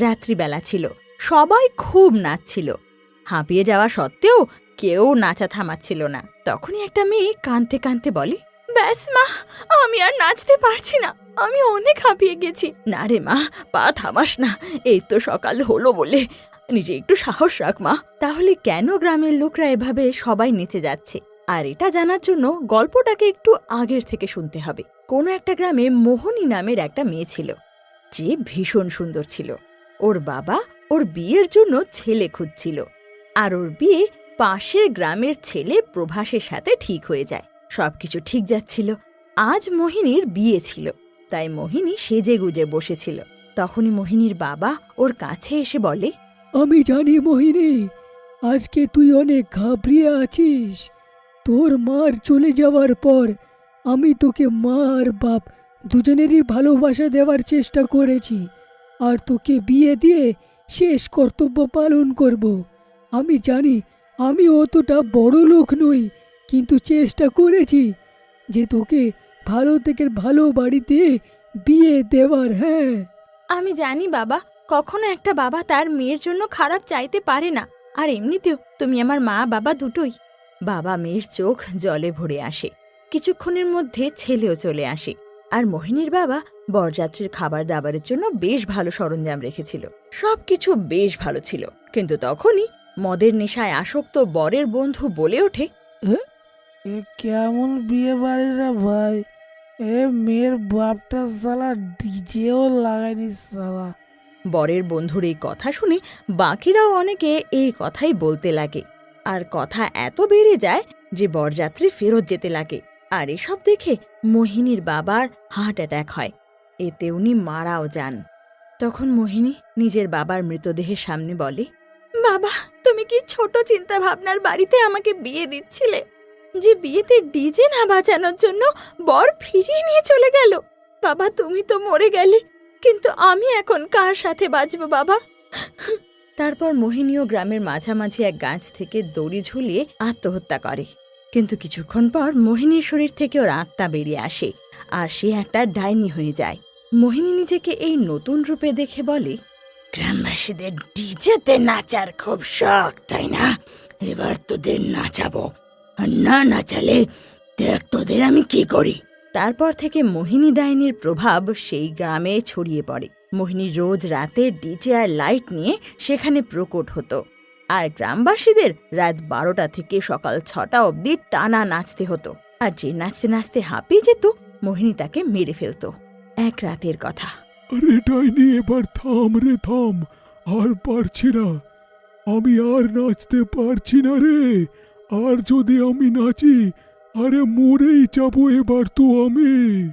রাত্রিবেলা ছিল। সবাই খুব নাচছিল। হাঁপিয়ে যাওয়া সত্ত্বেও কেউ নাচা থামাচ্ছিল না। তখনই একটা মেয়ে কাঁদতে কাঁদতে বলে, ব্যাস মা, আমি আর নাচতে পারছি না। আমি অনেক হাঁপিয়ে গেছি। না রে মা, পা থামাস না। এই তো সকাল হলো বলে। নিজে একটু সাহস রাখ মা। তাহলে কেন গ্রামের লোকরা এভাবে সবাই নেচে যাচ্ছে? আর এটা জানার জন্য গল্পটাকে একটু আগের থেকে শুনতে হবে। কোনো একটা গ্রামে মোহনী নামের একটা মেয়ে ছিল। যে ভীষণ সুন্দর ছিল। ওর বাবা ওর বিয়ের জন্য ছেলে খুঁজছিল আর ওর বিয়ে পাশের গ্রামের ছেলে প্রভাসের সাথে ঠিক হয়ে যায়। সবকিছু ঠিক যাচ্ছিল। আজ মোহিনীর বিয়ে ছিল, তাই মোহিনী সেজে গুজে বসেছিল। তখনই মোহিনীর বাবা ওর কাছে এসে বলে, আমি জানি মোহিনী, আজকে তুই অনেক ঘাবড়িয়ে আছিস। তোর মার চলে যাওয়ার পর আমি তোকে মা আর বাপ দুজনেরই ভালোবাসা দেওয়ার চেষ্টা করেছি। আর তোকে বিয়ে দিয়ে শেষ কর্তব্য পালন করব। আমি জানি আমি অতটা বড় লোক নই, কিন্তু চেষ্টা করেছি যে তোকে ভালো থেকে ভালো বাড়িতে বিয়ে দেওয়ার হ্যাঁ। আমি জানি বাবা, কখনো একটা বাবা তার মেয়ের জন্য খারাপ চাইতে পারে না। আর এমনিতেও তুমি আমার মা বাবা দুটোই। বাবা মেয়ের চোখ জলে ভরে আসে। কিছুক্ষণের মধ্যে ছেলেও চলে আসে। আর মোহিনীর বাবা বরযাত্রীর খাবার দাবারের জন্য বেশ ভালো সরঞ্জাম রেখেছিল। সবকিছু বেশ ভালো ছিল কিন্তু তখনই মদের নেশায় আসক্ত বরের বন্ধু বলে ওঠে কেমন বিয়ে বাড়ি রে ভাই? এ মেয়ের বাপটা সালা ডিজেও লাগায়নি সালা বরের বন্ধুর এই কথা শুনে বাকিরাও অনেকে এই কথাই বলতে লাগে আর কথা এত বেড়ে যায় যে বরযাত্রী ফেরত যেতে লাগে। আর এসব দেখে মোহিনীর বাবার হার্ট অ্যাটাক হয়। এতে উনি মারাও যান। তখন মোহিনী নিজের বাবার মৃতদেহের সামনে বলে, বাবা, তুমি কি ছোট চিন্তা ভাবনার বাড়িতে আমাকে বিয়ে দিচ্ছিলে? যে বিয়েতে ডিজে না বাজানোর জন্য বর ফিরিয়ে নিয়ে চলে গেল। বাবা, তুমি তো মরে গেলে, কিন্তু আমি এখন কার সাথে বাঁচব, বাবা? তারপর মোহিনীও গ্রামের মাঝামাঝি এক গাছ থেকে দড়ি ঝুলিয়ে আত্মহত্যা করে। কিন্তু কিছুক্ষণ পর মোহিনীর শরীর থেকে ওর আত্মা বেরিয়ে আসে আর সে একটা ডাইনি হয়ে যায়। মোহিনী নিজেকে এই নতুন রূপে দেখে বলে, গ্রামবাসীদের ডিজেতে নাচার খুব শখ, তাই না? এবার তোদের নাচাবো। আর না নাচালে দেখ তোদের আমি কি করি? তারপর থেকে মোহিনী ডাইনির প্রভাব সেই গ্রামে ছড়িয়ে পড়ে। মোহিনী রোজ রাতে ডিজে আর লাইট নিয়ে সেখানে প্রকট হতো। আর গ্রামবাসীদের রাত বারোটা থেকে সকাল ছটা অবধি টানা নাচতে হতো। আর যে নাচতে নাচতে হাঁপিয়ে যেত মোহিনী তাকে মেরে ফেলত। এক রাতের কথা। আরে ডাইনি এবার থাম রে থাম। আর পারছি না। আমি আর নাচতে পারছি না রে। আর যদি আমি নাচি আরে মরেই যাব এবার তো আমি।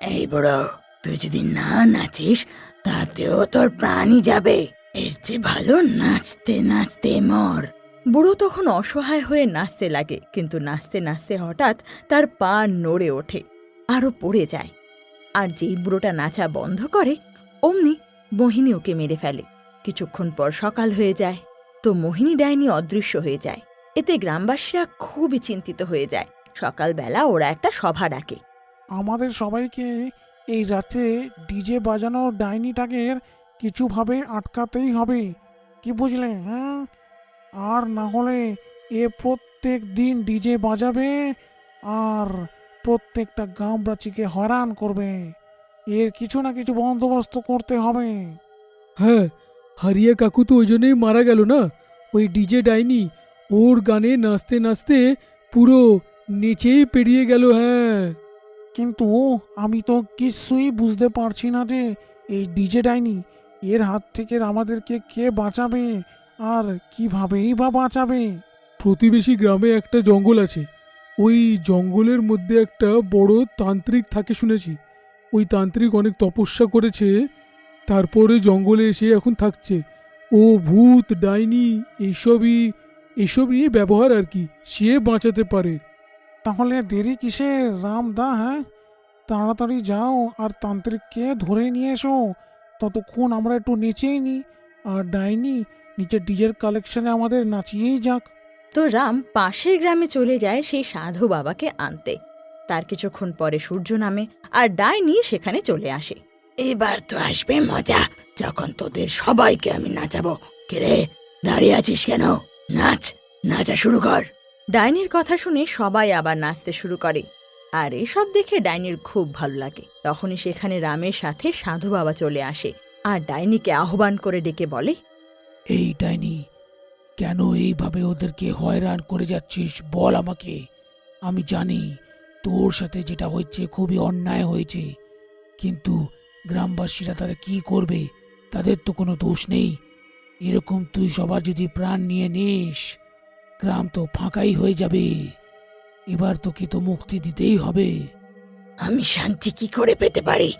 এই বড় তুই যদি না নাচিস তাতেও তোর প্রাণই যাবে। এর চেয়ে ভালো নাচতে নাচতে মর। বুড়ো তখন অসহায় হয়ে নাচতে লাগে কিন্তু নাচতে নাচতে হঠাৎ তার পা নড়ে ওঠে আরও পড়ে যায়। আর যেই বুড়োটা নাচা বন্ধ করে অমনি মোহিনী ওকে মেরে ফেলে। কিছুক্ষণ পর সকাল হয়ে যায় তো মোহিনী ডাইনি অদৃশ্য হয়ে যায়। এতে গ্রামবাসীরা খুবই চিন্তিত হয়ে যায়। সকালবেলা ওরা একটা সভা ডাকে। আমাদের সবাইকে এই রাতে ডিজে বাজানো ডাইনিটাকে কিছুভাবে আটকাতেই হবে। কি বুঝলে হ্যাঁ? আর না হলে এ প্রত্যেক দিন ডিজে বাজাবে আর প্রত্যেকটা গ্রামবাসীকে হয়রান করবে। এর কিছু না কিছু বন্দোবস্ত করতে হবে। হ্যাঁ হারিয়া কাকু তো ওই জন্যই মারা গেল না? ওই ডিজে ডাইনি ওর গানে নাচতে নাচতে পুরো নেচেই পেরিয়ে গেল হ্যাঁ। কিন্তু আমি তো কিছুই বুঝতে পারছি না যে এই ডিজে ডাইনি এর হাত থেকে আমাদেরকে কে বাঁচাবে? আর কিভাবেই বা বাঁচাবে? প্রতিবেশী গ্রামে একটা জঙ্গল আছে। ওই জঙ্গলের মধ্যে একটা বড় তান্ত্রিক থাকে শুনেছি। ওই তান্ত্রিক অনেক তপস্যা করেছে। তারপরে জঙ্গলে এসে এখন থাকছে। ও ভূত ডাইনি এইসবই এসব নিয়ে ব্যবহার আর কি। সে বাঁচাতে পারে। তাহলে দেরি কিসে রাম দা হ্যাঁ? তাড়াতাড়ি যাও আর তান্ত্রিককে ধরে নিয়ে এসো। ততক্ষণ আমরা একটু নেচেই নিই আর ডাইনি নিচের ডিজের কালেকশনে আমাদের নাচিয়েই যাক। তো রাম পাশের গ্রামে চলে যায় সেই সাধু বাবাকে আনতে। তার কিছুক্ষণ পরে সূর্য নামে আর ডাইনি সেখানে চলে আসে। এবার তো আসবে মজা যখন তোদের সবাইকে আমি নাচাবো। কেরে দাঁড়িয়ে আছিস কেন? নাচ নাচা শুরু কর। ডাইনির কথা শুনে সবাই আবার নাচতে শুরু করে। আর এসব দেখে ডাইনির খুব ভালো লাগে। তখনই সেখানে রামের সাথে সাধু বাবা চলে আসে আর ডাইনিকে আহ্বান করে ডেকে বলে, এই ডাইনি, কেন এইভাবে ওদেরকে হয়রান করে যাচ্ছিস বল আমাকে। আমি জানি তোর সাথে যেটা হয়েছে খুবই অন্যায় হয়েছে, কিন্তু গ্রামবাসীরা তারা কি করবে তাদের তো কোনো দোষ নেই। এরকম তুই সবার যদি প্রাণ নিয়ে নিস, গ্রাম তো ফাঁকাই হয়ে যাবে। এবার তোকে তো মুক্তি দিতেই হবে। আমি শান্তি কি করে পেতে পারি?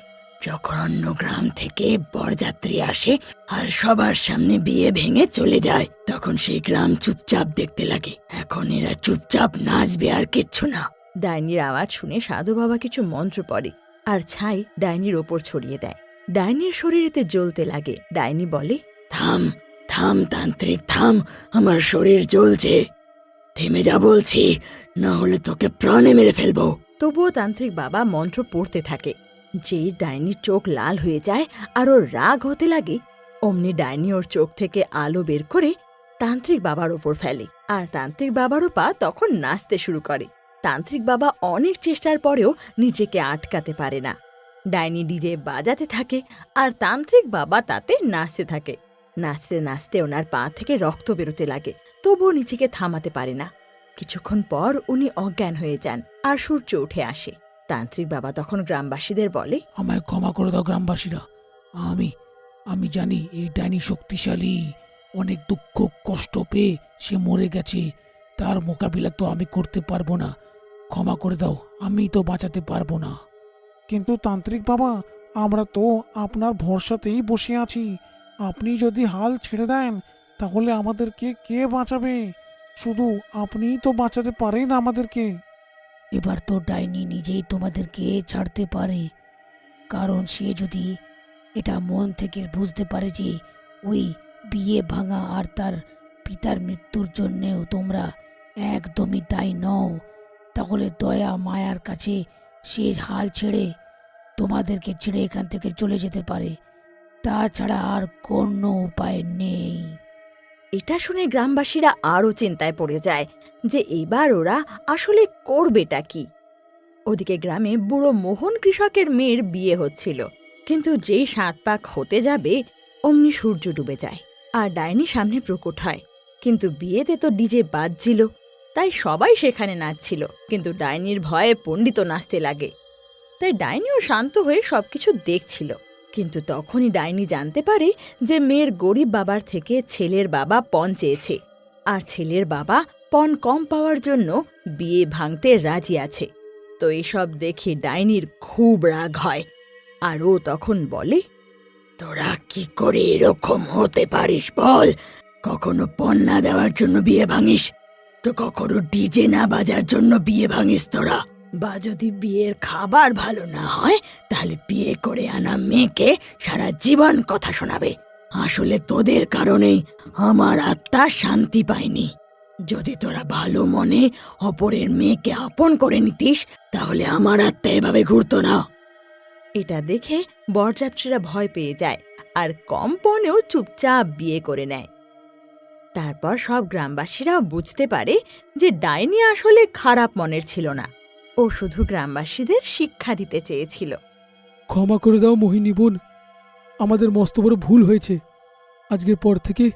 যখন অন্য গ্রাম থেকে বরযাত্রী আসে আর সবার সামনে বিয়ে ভেঙে চলে যায় তখন সেই গ্রাম চুপচাপ দেখতে লাগে। এখন এরা চুপচাপ নাচবে আর কিচ্ছু না। ডাইনির আওয়াজ শুনে সাধু বাবা কিছু মন্ত্র পড়ে আর ছাই ডাইনির ওপর ছড়িয়ে দেয়। ডাইনির শরীরেতে জ্বলতে লাগে। ডাইনি বলে থাম থাম তান্ত্রিক থাম আমার শরীর জ্বলছে। থেমে যা বলছি, না হলে তোকে প্রাণে মেরে ফেলব। তবুও তান্ত্রিক বাবা মন্ত্র পড়তে থাকে। যে ডাইনির চোখ লাল হয়ে যায় আর ওর রাগ হতে লাগে, অমনি ডাইনি ওর চোখ থেকে আলো বের করে তান্ত্রিক বাবার ওপর ফেলে আর তান্ত্রিক বাবারও পা তখন নাচতে শুরু করে। তান্ত্রিক বাবা অনেক চেষ্টার পরেও নিজেকে আটকাতে পারে না। ডাইনি ডিজে বাজাতে থাকে আর তান্ত্রিক বাবা তাতে নাচতে থাকে। নাচতে নাচতে ওনার পা থেকে রক্ত বেরোতে লাগে তবুও নিজেকে থামাতে পারে না। কিছুক্ষণ পর উনি অজ্ঞান হয়ে যান আর সূর্য উঠে আসে। তান্ত্রিক বাবা তখন গ্রামবাসীদের বলে আমায় ক্ষমা করে দাও গ্রামবাসীরা। আমি আমি জানি এই ডাইনি শক্তিশালী অনেক দুঃখ কষ্ট পেয়ে সে মরে গেছে। তার মোকাবিলা তো আমি করতে পারব না। ক্ষমা করে দাও আমি তো বাঁচাতে পারব না। কিন্তু তান্ত্রিক বাবা আমরা তো আপনার ভরসাতেই বসে আছি। আপনি যদি হাল ছেড়ে দেন, তাহলে আমাদেরকে কে বাঁচাবে? শুধু আপনিই তো বাঁচাতে পারেন আমাদেরকে। এবার তো ডাইনি নিজেই তোমাদেরকে ছাড়তে পারে। কারণ সে যদি এটা মন থেকে বুঝতে পারে যে ওই বিয়ে ভাঙা আর তার পিতার মৃত্যুর জন্যেও তোমরা একদমই দায়ী নও, তাহলে দয়া মায়ার কাছে সে হাল ছেড়ে তোমাদেরকে ছেড়ে এখান থেকে চলে যেতে পারে। তাছাড়া আর কোনো উপায় নেই। এটা শুনে গ্রামবাসীরা আরও চিন্তায় পড়ে যায় যে এবার ওরা আসলে করবেটা কি। ওদিকে গ্রামে বুড়ো মোহন কৃষকের মেয়ের বিয়ে হচ্ছিল, কিন্তু যেই সাত পাক হতে যাবে, অমনি সূর্য ডুবে যায় আর ডাইনি সামনে প্রকট হয়। কিন্তু বিয়েতে তো ডিজে বাজছিল, তাই সবাই সেখানে নাচছিল, কিন্তু ডাইনির ভয়ে পণ্ডিত নাচতে লাগে। তাই ডাইনিও শান্ত হয়ে সবকিছু দেখছিল। কিন্তু তখনই ডাইনি জানতে পারে যে মেয়ের গরিব বাবার থেকে ছেলের বাবা পণ চেয়েছে, আর ছেলের বাবা পণ কম পাওয়ার জন্য বিয়ে ভাঙতে রাজি আছে। তো এসব দেখে ডাইনির খুব রাগ হয়, আর ও তখন বলে, তোরা কি করে এরকম হতে পারিস বল? কখনো পণ না দেওয়ার জন্য বিয়ে ভাঙিস? তো কখনো ডিজে না বাজার জন্য বিয়ে ভাঙিস তোরা? বা যদি বিয়ের খাবার ভালো না হয়, তাহলে বিয়ে করে আনা মেয়েকে সারা জীবন কথা শোনাবে। আসলে তোদের কারণেই আমার আত্মা শান্তি পায়নি। যদি তোরা ভালো মনে অপরের মেয়েকে আপন করে নিতিস, তাহলে আমার আত্মা এভাবে ঘুরতো না। এটা দেখে বরযাত্রীরা ভয় পেয়ে যায় আর কম পণেও চুপচাপ বিয়ে করে নেয়। তারপর সব গ্রামবাসীরাও বুঝতে পারে যে ডাইনি আসলে খারাপ মনের ছিল না। ও শুধু গ্রামবাসীদের শিক্ষা দিতে চেয়েছিল। ক্ষমা করে দাও মোহিনী বোন আমাদের মস্ত বড় ভুল হয়েছে। আজকের পর থেকে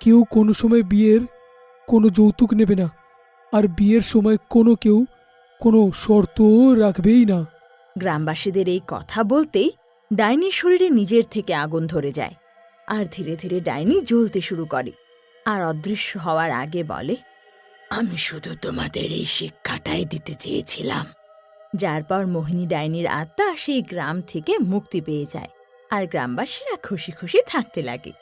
কেউ কোনো সময় বিয়ের কোনো যৌতুক নেবে না আর বিয়ের সময় কোনো কেউ কোনো শর্তও রাখবেই না। গ্রামবাসীদের এই কথা বলতেই ডাইনির শরীরে নিজের থেকে আগুন ধরে যায় আর ধীরে ধীরে ডাইনি জ্বলতে শুরু করে আর অদৃশ্য হওয়ার আগে বলে আমি শুধু তোমাদের এই শিক্ষাটাই দিতে চেয়েছিলাম। যার পর মোহিনী ডাইনির আত্মা সেই গ্রাম থেকে মুক্তি পেয়ে যায়, আর গ্রামবাসীরা খুশি খুশি থাকতে লাগে।